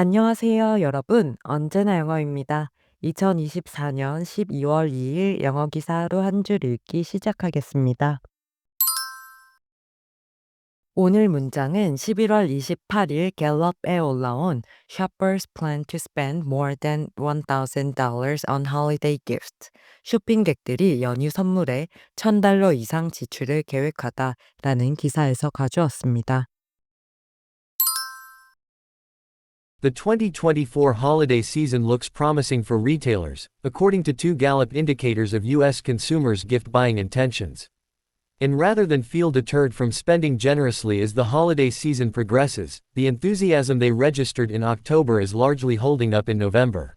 안녕하세요, 여러분. 언제나 영어입니다. 2024년 12월 2일 영어 기사 하루 한줄 읽기 시작하겠습니다. 오늘 문장은 11월 28일 갤럽에 올라온 Shoppers plan to spend more than $1,000 on holiday gifts. 쇼핑객들이 연휴 선물에 1,000달러 이상 지출을 계획하다라는 기사에서 가져왔습니다. The 2024 holiday season looks promising for retailers, according to two Gallup indicators of U.S. consumers' gift buying intentions. And rather than feel deterred from spending generously as the holiday season progresses, the enthusiasm they registered in October is largely holding up in November.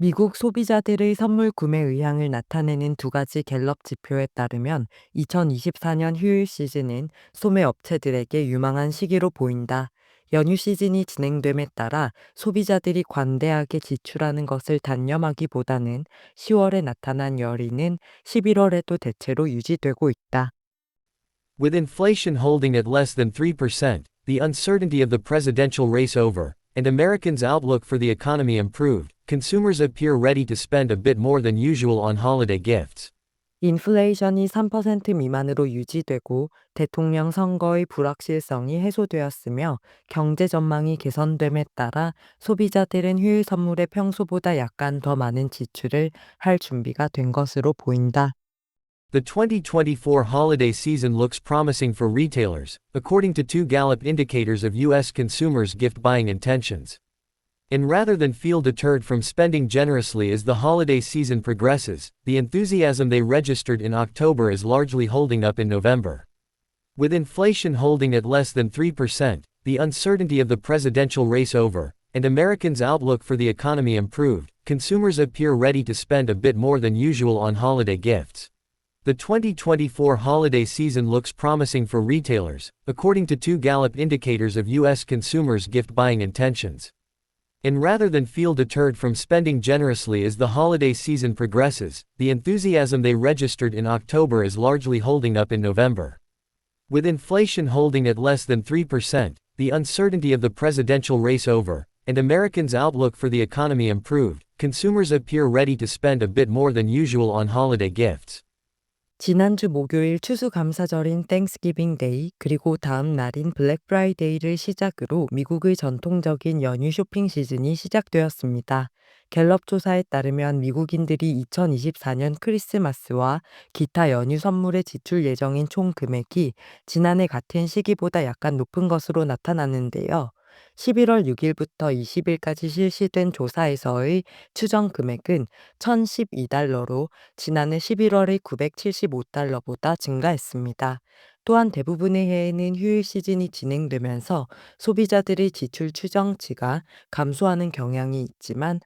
미국 소비자들의 선물 구매 의향을 나타내는 두 가지 갤럽 지표에 따르면 2024년 휴일 시즌은 소매 업체들에게 유망한 시기로 보인다. 연휴 시즌이 진행됨에 따라 소비자들이 관대하게 지출하는 것을 단념하기보다는 10월에 나타난 열의는 11월에도 대체로 유지되고 있다. With inflation holding at less than 3%, the uncertainty of the presidential race over, and Americans' outlook for the economy improved, consumers appear ready to spend a bit more than usual on holiday gifts. 인플레이션이 3% 미만으로 유지되고 대통령 선거의 불확실성이 해소되었으며 경제 전망이 개선됨에 따라 소비자들은 휴일 선물에 평소보다 약간 더 많은 지출을 할 준비가 된 것으로 보인다. The 2024 holiday season looks promising for retailers, according to two Gallup indicators of U.S. consumers' gift buying intentions. And rather than feel deterred from spending generously as the holiday season progresses, the enthusiasm they registered in October is largely holding up in November. With inflation holding at less than 3%, the uncertainty of the presidential race over, and Americans' outlook for the economy improved, consumers appear ready to spend a bit more than usual on holiday gifts. The 2024 holiday season looks promising for retailers, according to two Gallup indicators of U.S. consumers' gift buying intentions. And rather than feel deterred from spending generously as the holiday season progresses, the enthusiasm they registered in October is largely holding up in November. With inflation holding at less than 3%, the uncertainty of the presidential race over, and Americans' outlook for the economy improved, consumers appear ready to spend a bit more than usual on holiday gifts. 지난주 목요일 추수감사절인 땡스기빙 데이 그리고 다음 날인 블랙 프라이데이를 시작으로 미국의 전통적인 연휴 쇼핑 시즌이 시작되었습니다. 갤럽 조사에 따르면 미국인들이 2024년 크리스마스와 기타 연휴 선물에 지출 예정인 총 금액이 지난해 같은 시기보다 약간 높은 것으로 나타났는데요. 11월 6일부터 20일까지 실시된 조사에서의 추정 금액은 1,012달러로 지난해 11월의 975달러보다 증가했습니다. 또한 대부분의 해에는 휴일 시즌이 진행되면서 소비자들의 지출 추정치가 감소하는 경향이 있지만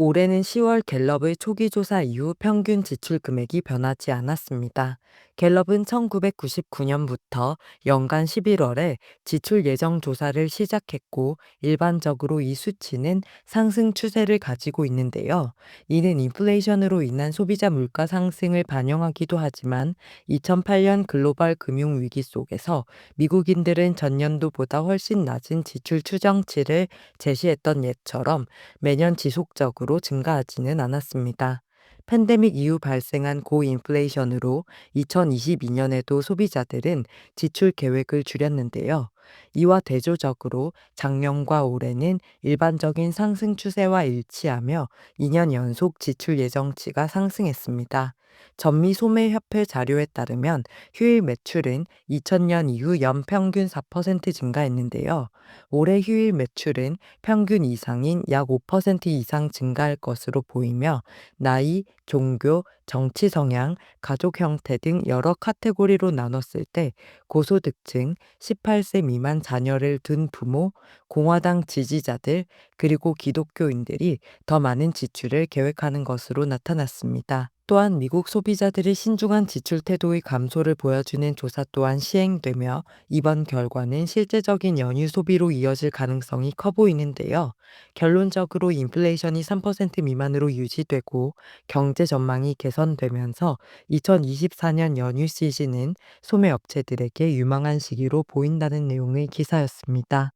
올해는 10월 갤럽의 초기 조사 이후 평균 지출 금액이 변하지 않았습니다. 갤럽은 1999년부터 연간 11월에 지출 예정 조사를 시작했고 일반적으로 이 수치는 상승 추세를 가지고 있는데요. 이는 인플레이션으로 인한 소비자 물가 상승을 반영하기도 하지만 2008년 글로벌 금융 위기 속에서 미국인들은 전년도보다 훨씬 낮은 지출 추정치를 제시했던 예처럼 매년 지속적으로 증가하지는 않았습니다. 팬데믹 이후 발생한 고인플레이션으로 2022년에도 소비자들은 지출 계획을 줄였는데요. 이와 대조적으로 작년과 올해는 일반적인 상승 추세와 일치하며 2년 연속 지출 예정치가 상승했습니다. 전미 소매협회 자료에 따르면 휴일 매출은 2000년 이후 연평균 4% 증가했는데요. 올해 휴일 매출은 평균 이상인 약 5% 이상 증가할 것으로 보이며 나이, 종교, 정치 성향, 가족 형태 등 여러 카테고리로 나눴을 때 고소득층, 18세 미만 자녀를 둔 부모, 공화당 지지자들, 그리고 기독교인들이 더 많은 지출을 계획하는 것으로 나타났습니다. 또한 미국 소비자들의 신중한 지출 태도의 감소를 보여주는 조사 또한 시행되며 이번 결과는 실제적인 연휴 소비로 이어질 가능성이 커 보이는데요. 결론적으로 인플레이션이 3% 미만으로 유지되고 경제 전망이 개선되면서 2024년 연휴 시즌은 소매 업체들에게 유망한 시기로 보인다는 내용의 기사였습니다.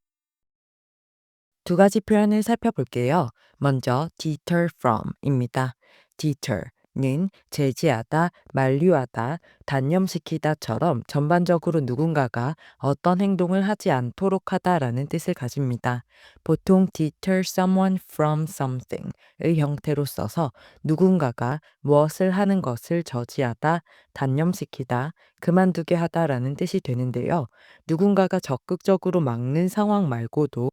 두 가지 표현을 살펴볼게요. 먼저 deter from입니다. deter 는 제지하다, 만류하다, 단념시키다처럼 전반적으로 누군가가 어떤 행동을 하지 않도록 하다라는 뜻을 가집니다. 보통 deter someone from something의 형태로 써서 누군가가 무엇을 하는 것을 저지하다, 단념시키다, 그만두게 하다라는 뜻이 되는데요. 누군가가 적극적으로 막는 상황 말고도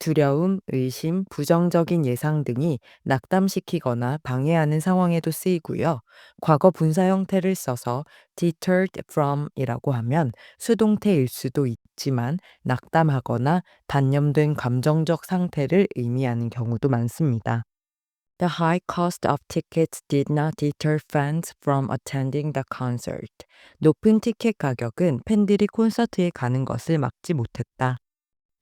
두려움, 의심, 부정적인 예상 등이 낙담시키거나 방해하는 상황에도 쓰이고요. 과거 분사 형태를 써서 deterred from이라고 하면 수동태일 수도 있지만 낙담하거나 단념된 감정적 상태를 의미하는 경우도 많습니다. The high cost of tickets did not deter fans from attending the concert. 높은 티켓 가격은 팬들이 콘서트에 가는 것을 막지 못했다.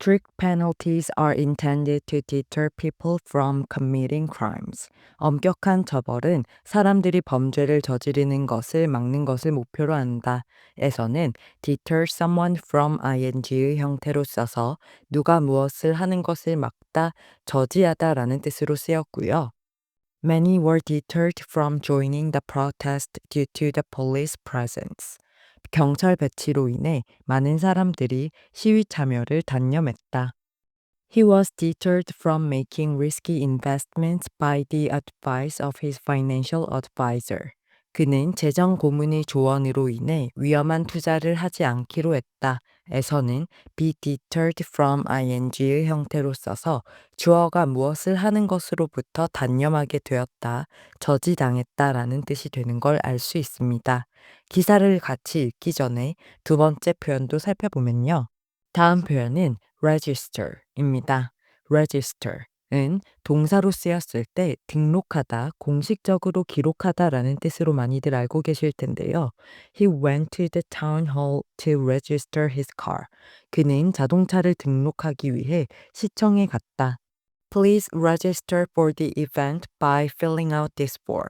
Strict penalties are intended to deter people from committing crimes. 엄격한 처벌은 사람들이 범죄를 저지르는 것을 막는 것을 목표로 한다. 에서는 deter someone from ing의 형태로 써서 누가 무엇을 하는 것을 막다, 저지하다 라는 뜻으로 쓰였고요. Many were deterred from joining the protest due to the police presence. 경찰 배치로 인해 많은 사람들이 시위 참여를 단념했다. He was deterred from making risky investments by the advice of his financial advisor. 그는 재정 고문의 조언으로 인해 위험한 투자를 하지 않기로 했다. 에서는 be deterred from ing의 형태로 써서 주어가 무엇을 하는 것으로부터 단념하게 되었다, 저지당했다 라는 뜻이 되는 걸 알 수 있습니다. 기사를 같이 읽기 전에 두 번째 표현도 살펴보면요. 다음 표현은 register입니다. register 은 동사로 쓰였을 때 등록하다, 공식적으로 기록하다라는 뜻으로 많이들 알고 계실 텐데요. He went to the town hall to register his car. 그는 자동차를 등록하기 위해 시청에 갔다. Please register for the event by filling out this form.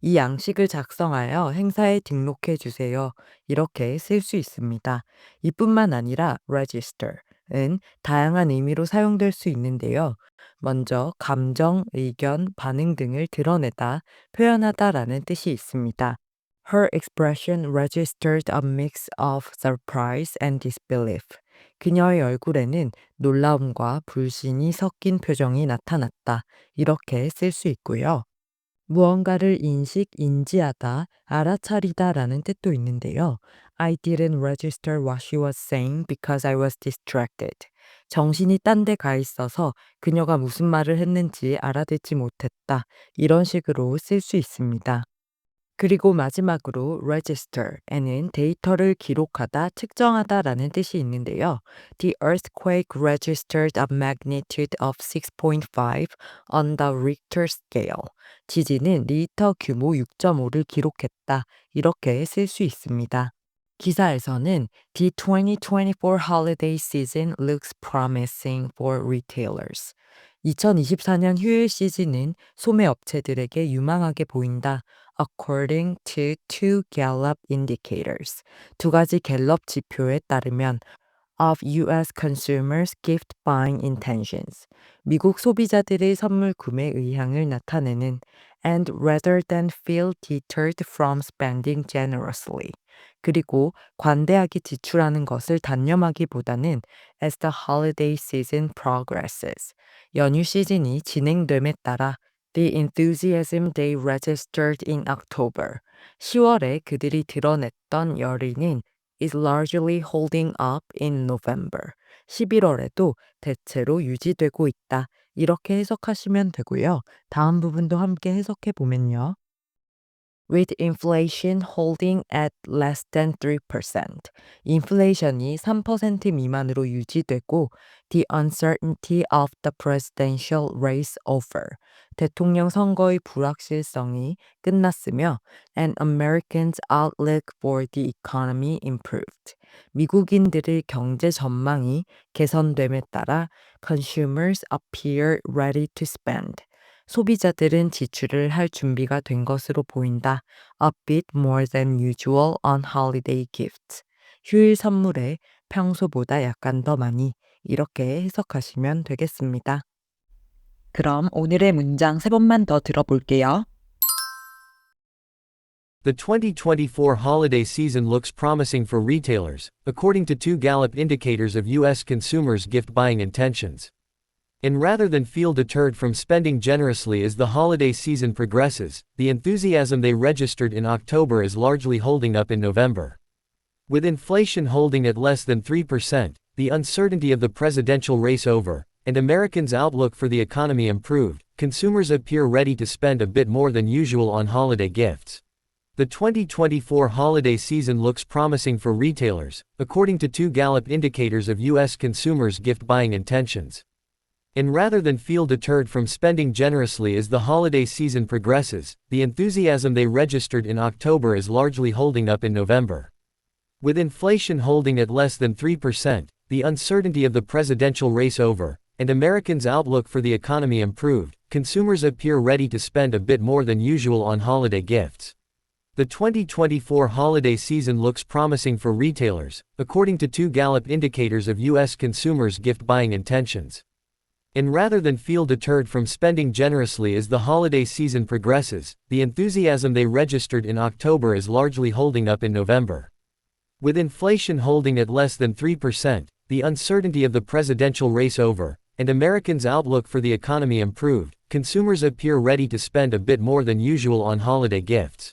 이 양식을 작성하여 행사에 등록해 주세요. 이렇게 쓸 수 있습니다. 이뿐만 아니라 register 은 다양한 의미로 사용될 수 있는데요. 먼저 감정, 의견, 반응 등을 드러내다, 표현하다라는 뜻이 있습니다. Her expression registered a mix of surprise and disbelief. 그녀의 얼굴에는 놀라움과 불신이 섞인 표정이 나타났다. 이렇게 쓸 수 있고요. 무언가를 인식, 인지하다, 알아차리다 라는 뜻도 있는데요. I didn't register what she was saying because I was distracted. 정신이 딴 데 가 있어서 그녀가 무슨 말을 했는지 알아듣지 못했다. 이런 식으로 쓸 수 있습니다. 그리고 마지막으로 register에는 데이터를 기록하다, 측정하다라는 뜻이 있는데요. The earthquake registered a magnitude of 6.5 on the Richter scale. 지진은 리터 규모 6.5를 기록했다. 이렇게 쓸 수 있습니다. 기사에서는 The 2024 holiday season looks promising for retailers. 2024년 휴일 시즌은 소매 업체들에게 유망하게 보인다. According to two Gallup indicators. 두 가지 갤럽 지표에 따르면 of US consumers gift buying intentions. 미국 소비자들의 선물 구매 의향을 나타내는 and rather than feel deterred from spending generously. 그리고 관대하게 지출하는 것을 단념하기보다는 as the holiday season progresses. 연휴 시즌이 진행됨에 따라 the enthusiasm they registered in October. 10월에 그들이 드러냈던 열의는 is largely holding up in November. 11월에도 대체로 유지되고 있다. 이렇게 해석하시면 되고요. 다음 부분도 함께 해석해 보면요. With inflation holding at less than 3%. 인플레이션이 3% 미만으로 유지되고 the uncertainty of the presidential race over. 대통령 선거의 불확실성이 끝났으며 and Americans' outlook for the economy improved. 미국인들의 경제 전망이 개선됨에 따라 consumers appear ready to spend. 소비자들은 지출을 할 준비가 된 것으로 보인다. A bit more than usual on holiday gifts. 휴일 선물에 평소보다 약간 더 많이 이렇게 해석하시면 되겠습니다. 그럼 오늘의 문장 세 번만 더 들어볼게요. The 2024 holiday season looks promising for retailers, according to two Gallup indicators of U.S. consumers' gift buying intentions. And rather than feel deterred from spending generously as the holiday season progresses, the enthusiasm they registered in October is largely holding up in November. With inflation holding at less than 3%, the uncertainty of the presidential race over, and Americans' outlook for the economy improved, consumers appear ready to spend a bit more than usual on holiday gifts. The 2024 holiday season looks promising for retailers, according to two Gallup indicators of U.S. consumers' gift buying intentions. And rather than feel deterred from spending generously as the holiday season progresses, the enthusiasm they registered in October is largely holding up in November. With inflation holding at less than 3%, the uncertainty of the presidential race over, and Americans' outlook for the economy improved, consumers appear ready to spend a bit more than usual on holiday gifts. The 2024 holiday season looks promising for retailers, according to two Gallup indicators of U.S. consumers' gift buying intentions. And rather than feel deterred from spending generously as the holiday season progresses, the enthusiasm they registered in October is largely holding up in November. With inflation holding at less than 3%, the uncertainty of the presidential race over, and Americans' outlook for the economy improved, consumers appear ready to spend a bit more than usual on holiday gifts.